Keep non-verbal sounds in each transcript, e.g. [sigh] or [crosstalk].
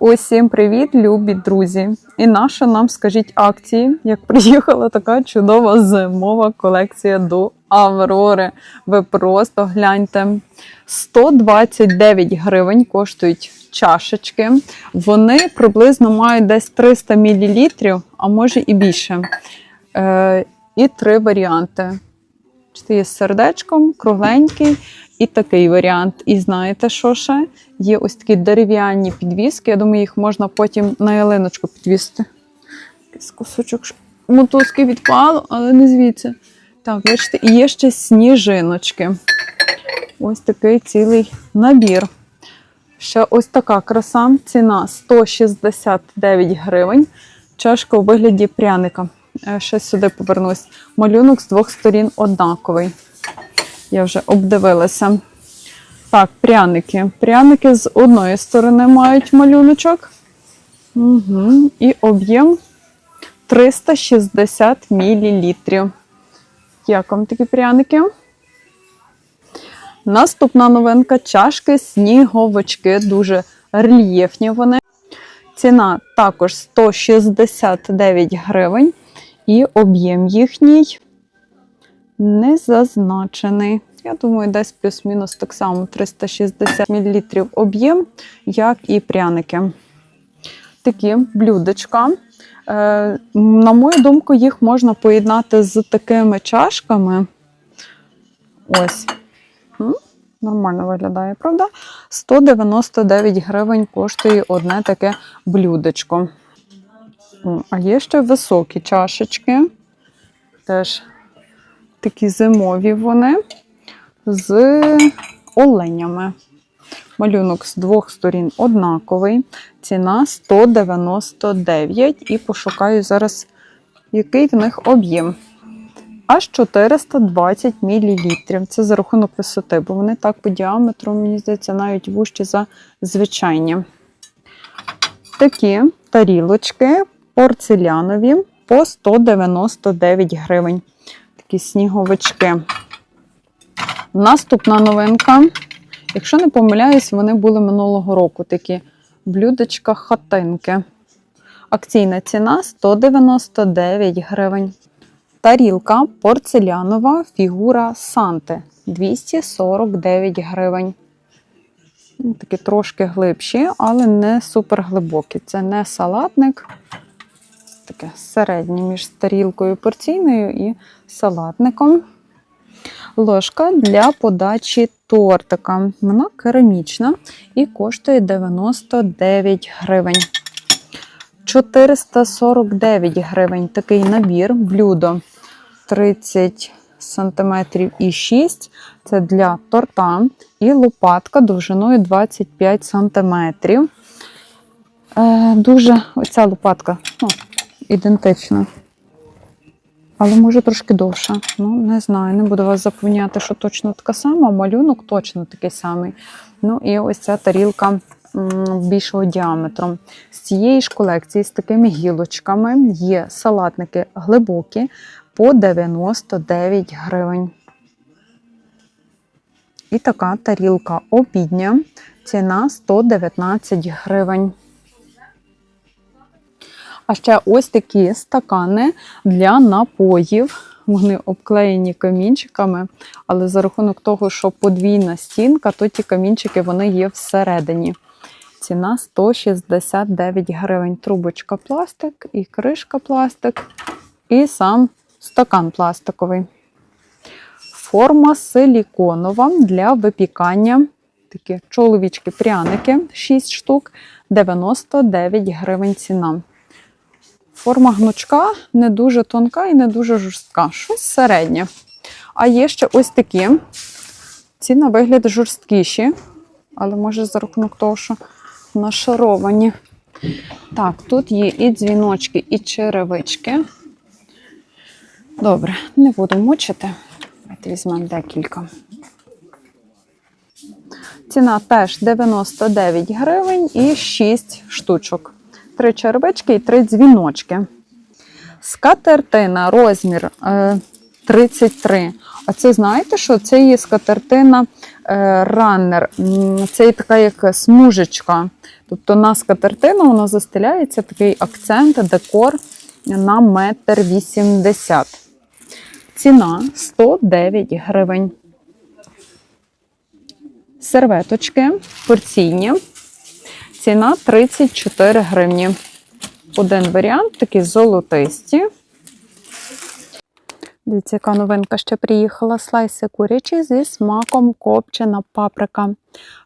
Усім привіт, любі друзі! І наша нам скажіть акції, як приїхала така чудова зимова колекція до Аврори. Ви просто гляньте. 129 гривень коштують чашечки. Вони приблизно мають десь 300 мл, а може і більше. Е, і три варіанти. Це є з сердечком, кругленький і такий варіант. І знаєте, що ще? Є ось такі дерев'яні підвіски. Я думаю, їх можна потім на ялиночку підвісити. Якийсь кусочок мотузки відпало, але не звідси. Так, бачите, і є ще сніжиночки. Ось такий цілий набір. Ще ось така краса. Ціна 169 гривень. Чашка у вигляді пряника. Е, Ще сюди повернусь. Малюнок з двох сторін однаковий. Я вже обдивилася. Так, пряники. Пряники з одної сторони мають малюночок. Угу. І об'єм 360 мл. Як вам такі пряники? Наступна новинка чашки сніговички. Дуже рельєфні вони. Ціна також 169 гривень. І об'єм їхній не зазначений. Я думаю, десь плюс-мінус так само 360 мл об'єм, як і пряники. Такі блюдечка. Е, на мою думку, їх можна поєднати з такими чашками. Ось. Нормально виглядає, правда? 199 гривень коштує одне таке блюдечко. А є ще високі чашечки. Теж такі зимові вони з оленями. Малюнок з двох сторін однаковий. Ціна 199. І пошукаю зараз, який в них об'єм. Аж 420 мл. Це за рахунок висоти, бо вони так по діаметру, мені здається, навіть вужчі за звичайні. Такі тарілочки порцелянові по 199 гривень. Такі сніговички. Наступна новинка. Якщо не помиляюсь, вони були минулого року такі блюдечка хатинки. Акційна ціна 199 гривень. Тарілка порцелянова фігура Санти 249 гривень. Ну, Такі трошки глибші, але не супер глибокі. Це не салатник, таке середнє між тарілкою порційною і салатником. Ложка для подачі тортика. Вона керамічна і коштує 99 гривень. 449 гривень такий набір, блюдо 30 см і 6 це для торта. І лопатка довжиною 25 см. Е, дуже оця лопатка ну, ідентична. Але може трошки довша. Ну, не знаю, не буду вас запевняти, що точно така сама, малюнок точно такий самий. Ну і ось ця тарілка більшого діаметру. З цієї ж колекції, з такими гілочками, є салатники глибокі по 99 гривень. І така тарілка обідня. Ціна 119 гривень. А ще ось такі стакани для напоїв. Вони обклеєні камінчиками, але за рахунок того, що подвійна стінка, то ті камінчики вони є всередині. Ціна 169 гривень. Трубочка пластик, і кришка пластик, і сам стакан пластиковий. Форма силіконова для випікання. Такі чоловічки пряники 6 штук, 99 гривень ціна. Форма гнучка не дуже тонка і не дуже жорстка. Щось середнє. А є ще ось такі. Ці на вигляд жорсткіші, але може за рахунок того, що нашаровані. Так, тут є і дзвіночки, і черевички. Добре, не буду мучити. Давайте візьмемо декілька. Ціна теж 99 гривень і 6 штучок. Три червички і три дзвіночки. Скатертина розмір е, 33. А це знаєте, що це є скатертина е, раннер. Це є така як смужечка. Тобто на скатертину воно застеляється такий акцент, декор на метр вісімдесят. Ціна 109 гривень. Серветочки порційні. Ціна 34 гривні. Один варіант, такі золотисті. Дивіться, яка новинка ще приїхала. Слайси курячі зі смаком копчена паприка.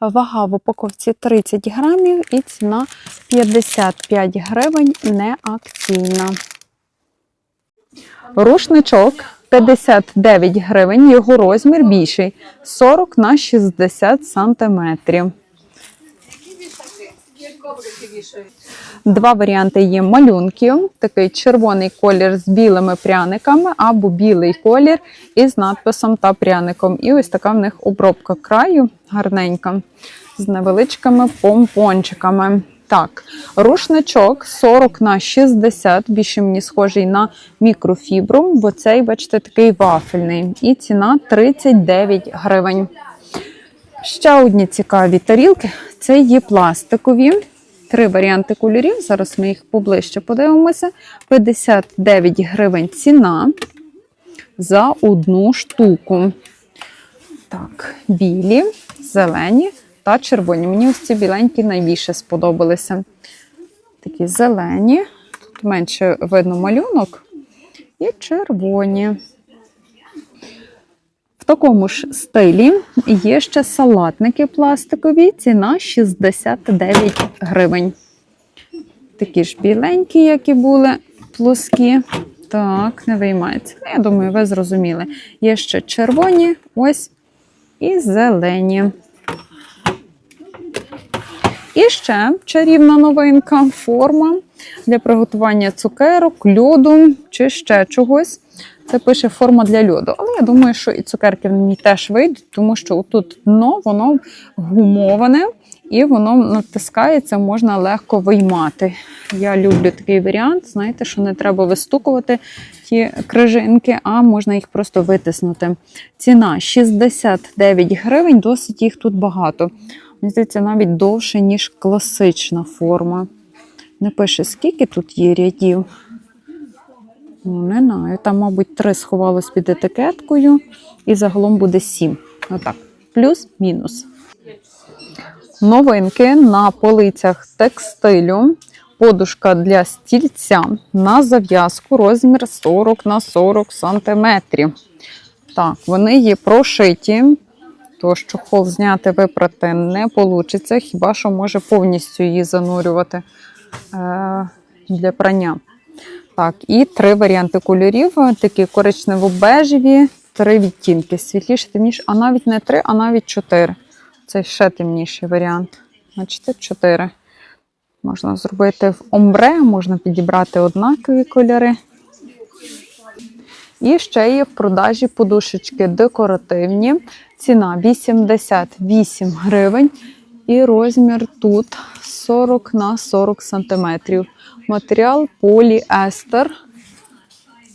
Вага в упаковці 30 грамів і ціна 55 гривень не акційна. Рушничок 59 гривень, його розмір більший 40 на 60 сантиметрів. Два варіанти є малюнків. Такий червоний колір з білими пряниками або білий колір із надписом та пряником. І ось така в них обробка краю гарненька з невеличкими помпончиками. Так, рушничок 40 на 60, більше мені схожий на мікрофібру, бо цей, бачите, такий вафельний. І ціна 39 гривень. Ще одні цікаві тарілки це є пластикові. Три варіанти кольорів. Зараз ми їх поближче подивимося. 59 гривень ціна за одну штуку. Так, білі, зелені та червоні. Мені ось ці біленькі найбільше сподобалися. Такі зелені, тут менше видно малюнок. І червоні. В такому ж стилі є ще салатники пластикові, ціна 69 гривень. Такі ж біленькі, як і були, плоскі. Так, не виймається. Я думаю, ви зрозуміли. Є ще червоні, ось і зелені. І ще чарівна новинка форма для приготування цукерок, льоду чи ще чогось. Це пише форма для льоду. Але я думаю, що і цукерки в ній теж вийдуть, тому що тут дно воно гумоване і воно натискається, можна легко виймати. Я люблю такий варіант. Знаєте, що не треба вистукувати ті крижинки, а можна їх просто витиснути. Ціна 69 гривень, досить їх тут багато. Мені здається, навіть довше, ніж класична форма. Не пише, скільки тут є рядів. Ну, не знаю. Там, мабуть, три сховалось під етикеткою, і загалом буде сім. Отак. Плюс-мінус. Новинки на полицях текстилю. Подушка для стільця на зав'язку розмір 40 на 40 сантиметрів. Так, вони є прошиті, то що хол зняти, випрати не вийде, хіба що може повністю її занурювати е, для прання. Так, і три варіанти кольорів: такі коричнево-бежеві, три відтінки. Світліше, темніше, а навіть не три, а навіть чотири. Це ще темніший варіант. Бачите, чотири. Можна зробити в омбре, можна підібрати однакові кольори. І ще є в продажі подушечки декоративні. Ціна 88 гривень. І розмір тут 40 на 40 сантиметрів. Матеріал поліестер.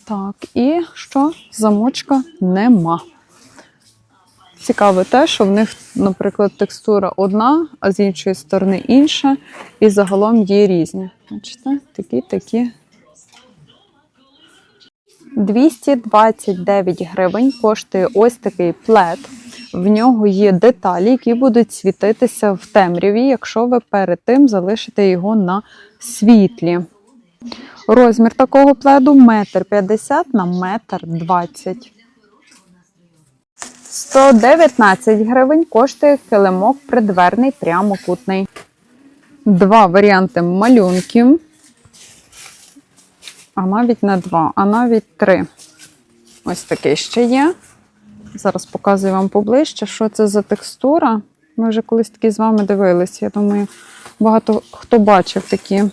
Так, і що? Замочка нема. Цікаве те, що в них, наприклад, текстура одна, а з іншої сторони інша, і загалом є різні. Бачите, такі, такі. 229 гривень коштує ось такий плед. В нього є деталі, які будуть світитися в темряві, якщо ви перед тим залишите його на світлі. Розмір такого пледу 1,50 м на 1,20 м. 119 гривень коштує килимок придверний прямокутний. Два варіанти малюнків. А навіть не два, а навіть три. Ось такий ще є. Зараз показую вам поближче, що це за текстура. Ми вже колись такі з вами дивилися. Я думаю, багато хто бачив такі.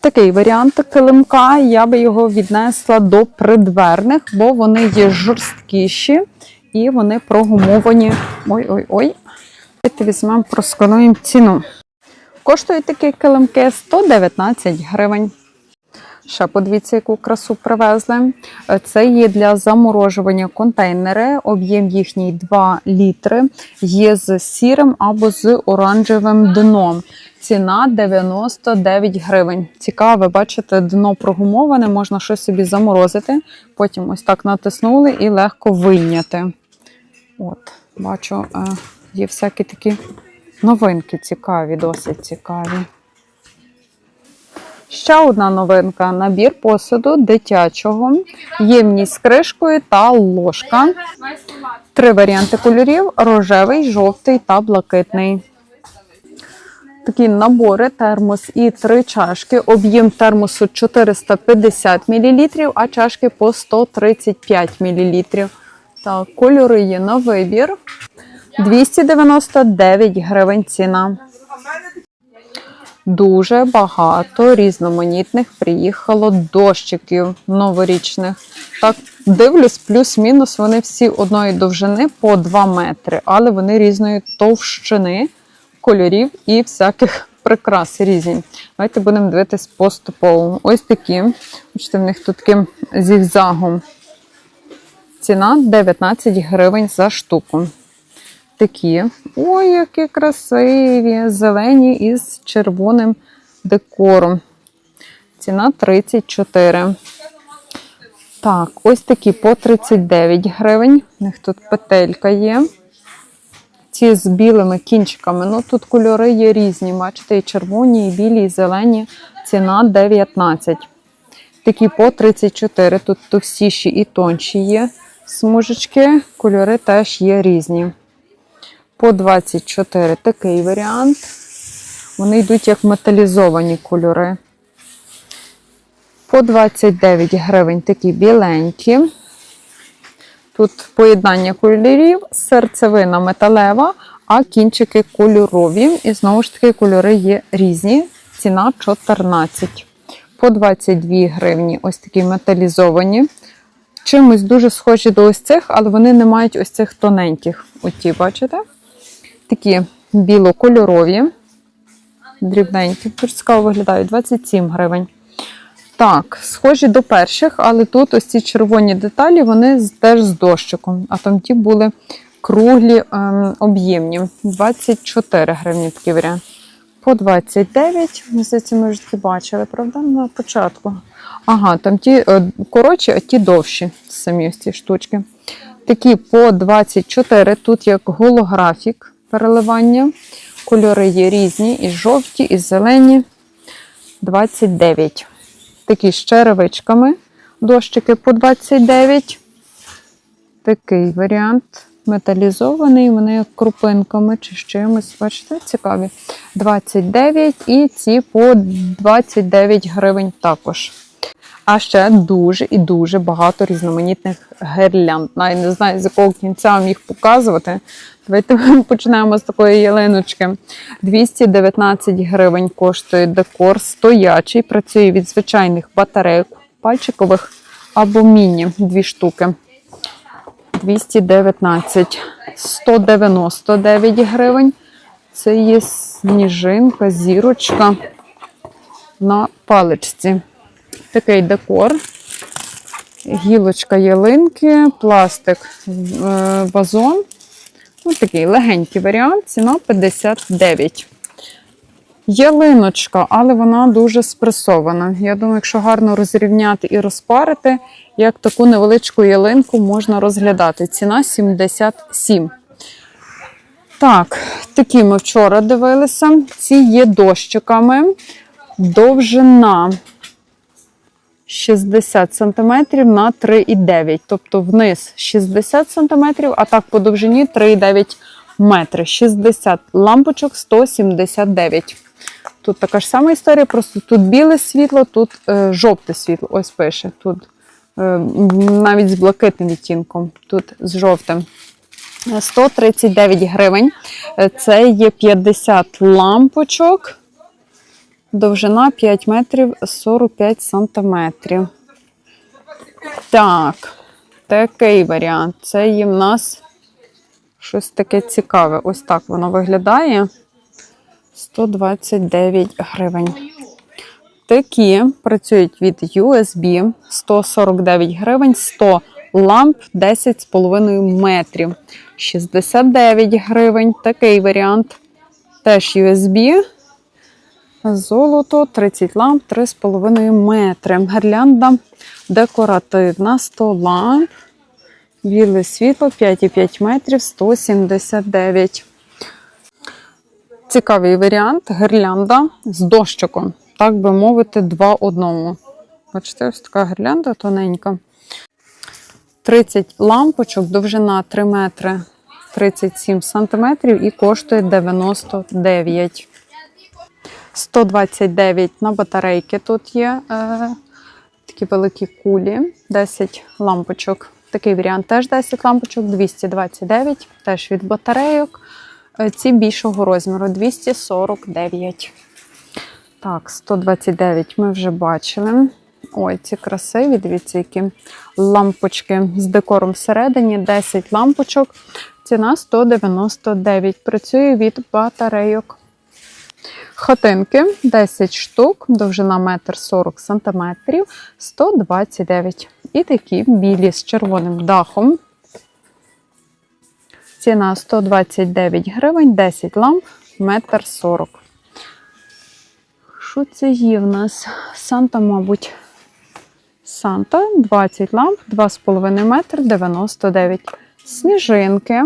Такий варіант килимка, я би його віднесла до придверних, бо вони є жорсткіші і вони прогумовані. Ой-ой-ой. Давайте візьмемо, проскануємо ціну. Коштують такі килимки 119 гривень. Ще подивіться, яку красу привезли. Е, Це є для заморожування контейнери. Об'єм їхній 2 літри. Є з сірим або з оранжевим дном. Ціна 99 гривень. Цікаве, бачите, дно прогумоване, можна щось собі заморозити. Потім ось так натиснули і легко вийняти. От, бачу, е, є всякі такі новинки цікаві, досить цікаві. Ще одна новинка: набір посуду дитячого, ємність з кришкою та ложка. Три варіанти кольорів: рожевий, жовтий та блакитний. Такі набори термос і три чашки. Об'єм термосу 450 мл, а чашки по 135 мл. Так, кольори є на вибір. 299 гривень ціна. Дуже багато різноманітних приїхало дощиків новорічних. Так, дивлюсь, плюс-мінус вони всі одної довжини по 2 метри, але вони різної товщини, кольорів і всяких прикрас різні. Давайте будемо дивитись поступово. Ось такі. Бачите, в них тут таким зігзагом. Ціна 19 гривень за штуку. Такі. Ой, які красиві! Зелені із червоним декором. Ціна 34. Так, ось такі по 39 гривень. У них тут петелька є. Ці з білими кінчиками. Ну тут кольори є різні. Бачите, і червоні, і білі, і зелені. Ціна 19. Такі по 34. Тут товстіші і тонші є смужечки. Кольори теж є різні. По 24 такий варіант. Вони йдуть як металізовані кольори. По 29 гривень такі біленькі. Тут поєднання кольорів, серцевина металева, а кінчики кольорові. І знову ж таки, кольори є різні. Ціна 14. По 22 гривні ось такі металізовані. Чимось дуже схожі до ось цих, але вони не мають ось цих тоненьких. Оті, бачите? Такі білокольорові, дрібненькі. Дуже цікаво виглядають 27 гривень. Так, схожі до перших, але тут ось ці червоні деталі, вони теж з дощиком. А там ті були круглі, ем, об'ємні. 24 гривні такий варіант. По 29, мені здається, ми вже бачили, правда? На початку. Ага, там ті е, коротші, а ті довші, самі ось ці штучки. Такі по 24, тут як голографік переливання. Кольори є різні, і жовті, і зелені. 29. Такі з черевичками. Дощики по 29. Такий варіант. Металізований, вони крупинками чи чимось. Бачите, цікаві. 29 і ці по 29 гривень також. А ще дуже і дуже багато різноманітних гирлянд. Навіть не знаю, з якого кінця вам їх показувати. Давайте [laughs] почнемо з такої ялиночки. 219 гривень коштує декор стоячий. Працює від звичайних батарейок, пальчикових або міні. Дві штуки. 219, 199 гривень. Це є сніжинка, зірочка на паличці. Такий декор. Гілочка ялинки, пластик, е, вазон. Ось такий легенький варіант, ціна 59. Ялиночка, але вона дуже спресована. Я думаю, якщо гарно розрівняти і розпарити, як таку невеличку ялинку можна розглядати. Ціна 77. Так, такі ми вчора дивилися. Ці є дощиками. Довжина 60 см на 3,9. Тобто вниз 60 см, а так по довжині 3,9 метри. 60 лампочок 179. Тут така ж сама історія, просто тут біле світло, тут е, жовте світло. Ось пише. Тут е, навіть з блакитним відтінком, тут з жовтим. 139 гривень. Е, Це є 50 лампочок. Довжина 5 метрів 45 сантиметрів. Так, такий варіант. Це є в нас щось таке цікаве. Ось так воно виглядає. 129 гривень. Такі працюють від USB 149 гривень, 100 ламп 10,5 метрів. 69 гривень. Такий варіант. Теж USB. Золото 30 ламп 3,5 метри. Гірлянда декоративна 100 ламп. Біле світло 5,5 метрів 179. Цікавий варіант гірлянда з дощиком. Так би мовити, два одному. Бачите, ось така гірлянда тоненька. 30 лампочок, довжина 3 метри 37 сантиметрів і коштує 99. 129 на батарейки тут є е, такі великі кулі, 10 лампочок. Такий варіант теж 10 лампочок, 229, теж від батарейок. Е, Ці більшого розміру 249. Так, 129 ми вже бачили. Ой, ці красиві, дивіться, які лампочки з декором всередині, 10 лампочок. Ціна 199. Працює від батарейок. Хатинки 10 штук, довжина 1,40 см, 129. І такі білі з червоним дахом. Ціна 129 гривень, 10 ламп, 1,40 м. Що це є в нас? Санта, мабуть. Санта 20 ламп, 2,5 метр, 99. Сніжинки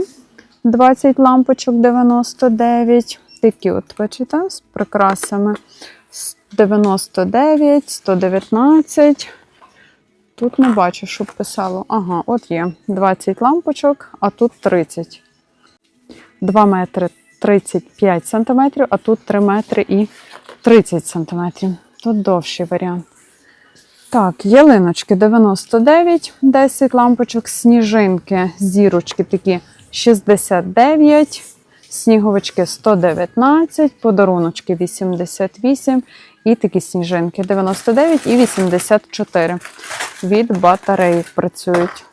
20 лампочок, 99. Такі от, бачите, з прикрасами 99, 119. Тут не бачу, щоб писало. Ага, от є 20 лампочок, а тут 30. 2 метри 35 сантиметрів, а тут 3 метри і 30 сантиметрів. Тут довший варіант. Так, ялиночки 99, 10 лампочок, сніжинки, зірочки такі 69, сніговички 119, подаруночки 88 і такі сніжинки 99 і 84. Від батареїв працюють.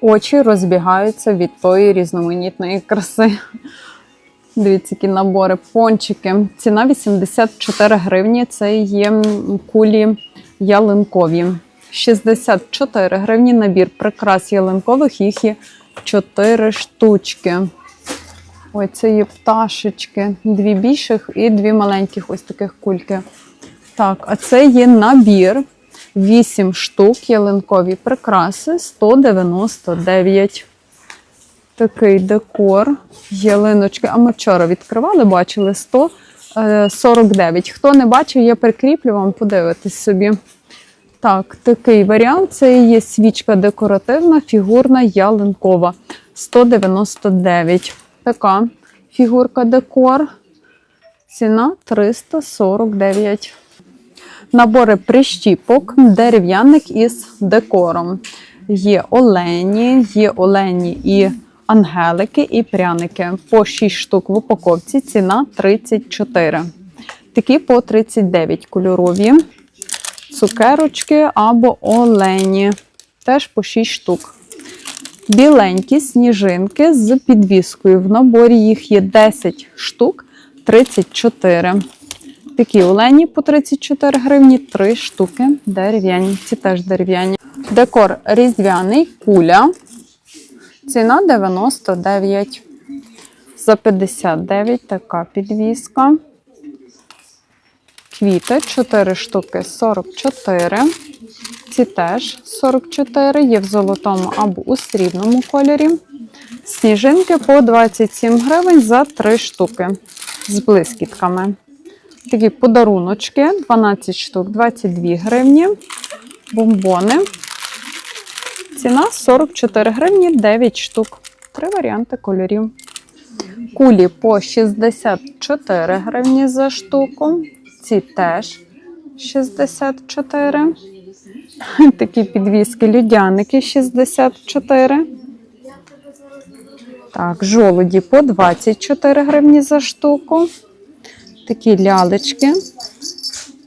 Очі розбігаються від тої різноманітної краси. Дивіться, які набори, пончики. Ціна 84 гривні. Це є кулі ялинкові. 64 гривні набір прикрас ялинкових, їх є 4 штучки. Ой, це є пташечки. Дві більших і дві маленьких ось таких кульки. Так, а це є набір. 8 штук ялинкові прикраси 199. Такий декор. Ялиночки. А ми вчора відкривали, бачили 149. Хто не бачив, я прикріплю вам, подивитись собі. Так, такий варіант. Це є свічка декоративна, фігурна ялинкова. 199. Така фігурка декор. Ціна 349. Набори прищіпок, дерев'яних із декором. Є олені, є олені і ангелики, і пряники. По 6 штук в упаковці. Ціна 34. Такі по 39 кольорові. Цукерочки або олені. Теж по 6 штук. Біленькі сніжинки з підвіскою. В наборі їх є 10 штук, 34. Такі олені по 34 гривні, 3 штуки дерев'яні. Ці теж дерев'яні. Декор різдвяний, куля. Ціна 99. За 59 така підвіска. Квіти 4 штуки 44. Ці теж 44, є в золотому або у срібному кольорі. Сніжинки по 27 гривень за 3 штуки з блискітками. Такі подаруночки 12 штук, 22 гривні. Бомбони. Ціна 44 гривні, 9 штук. Три варіанти кольорів. Кулі по 64 гривні за штуку. Ці теж 64. [laughs] Такі підвіски людяники 64. Так, жолуді по 24 гривні за штуку. Такі лялечки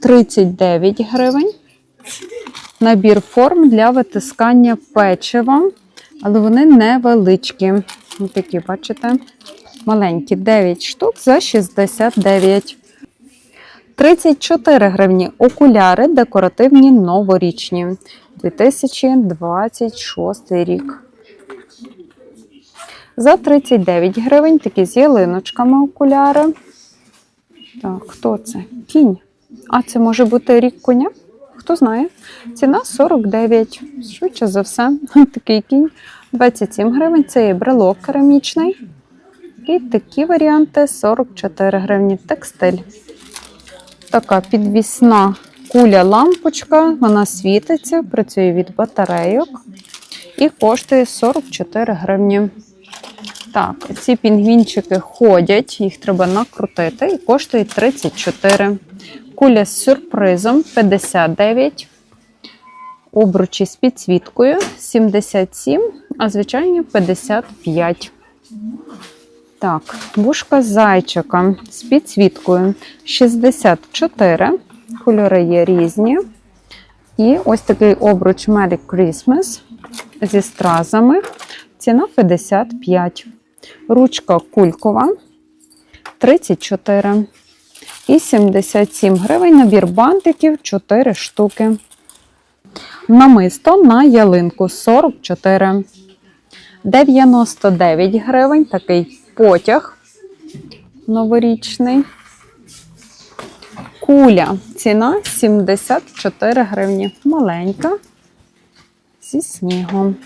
39 гривень. Набір форм для витискання печива, але вони невеличкі. Ось такі, бачите? Маленькі 9 штук за 69. 34 гривні окуляри декоративні новорічні. 2026 рік. За 39 гривень такі з ялиночками окуляри. Так, хто це? Кінь. А це може бути рік коня? Хто знає? Ціна 49. Швидше за все, [laughs] такий кінь. 27 гривень. Це є брелок керамічний. І такі варіанти 44 гривні. Текстиль. Така підвісна куля-лампочка. Вона світиться, працює від батарейок і коштує 44 гривні. Так, ці пінгвінчики ходять, їх треба накрутити і коштує 34. Куля з сюрпризом 59. Обручі з підсвіткою 77, а звичайні 55. Так, вушка зайчика з підсвіткою 64. Кольори є різні. І ось такий обруч Merry Christmas зі стразами. Ціна 55. Ручка кулькова 34. І 77 гривень набір бантиків 4 штуки. Намисто на ялинку 44. 99 гривень такий потяг новорічний. Куля. Ціна 74 гривні. Маленька. Зі снігом.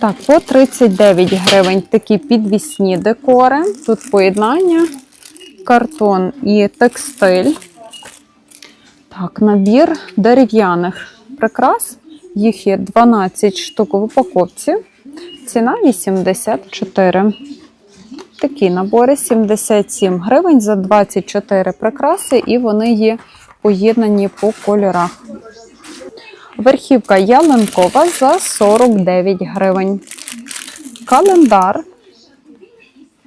Так, по 39 гривень такі підвісні декори. Тут поєднання, картон і текстиль. Так, набір дерев'яних прикрас. Їх є 12 штук в упаковці. Ціна 84. Такі набори 77 гривень за 24 прикраси, і вони є поєднані по кольорах. Верхівка ялинкова за 49 гривень. Календар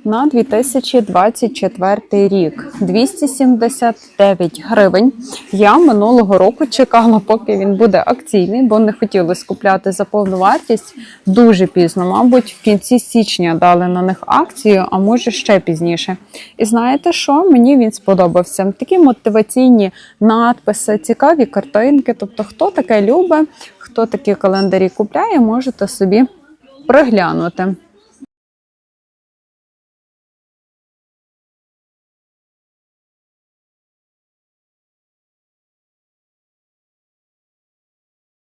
на 2024 рік 279 гривень. Я минулого року чекала, поки він буде акційний, бо не хотіли скупляти за повну вартість дуже пізно. Мабуть, в кінці січня дали на них акцію, а може ще пізніше. І знаєте що? Мені він сподобався. Такі мотиваційні надписи, цікаві картинки. Тобто, хто таке любить, хто такі календарі купляє, можете собі приглянути.